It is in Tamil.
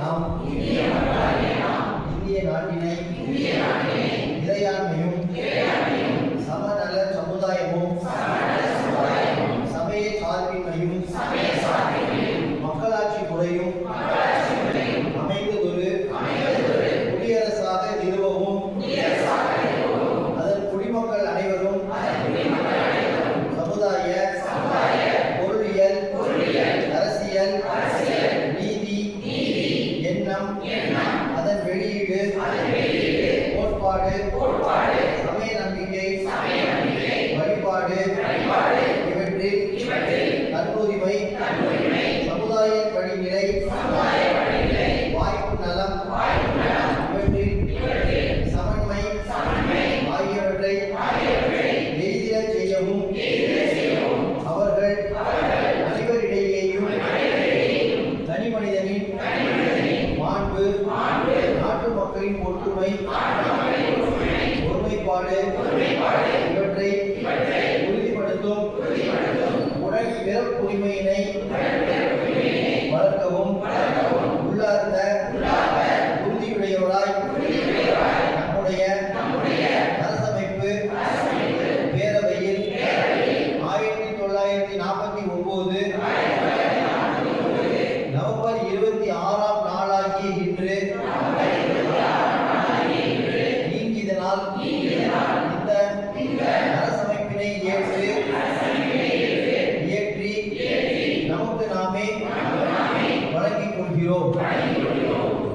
நாம் இந்திய நாட்டினை இறையாண்மையும் எண்ணம் அதன் வெளியீடு கோட்பாடு சமய நம்பிக்கை வழிபாடு இவற்றில் தன்னுரிமை சமுதாய படிநிலை நாட்டு மக்களின் ஒற்றுமை ஒருமைப்பாடு. இவற்றை உறுதிப்படுத்தும். உடல் பிறப்புரிமையினை அரசமைப்பினை ஏற்று இயற்றி நமக்கு நாமே வழங்கிக் கொள்கிறோம்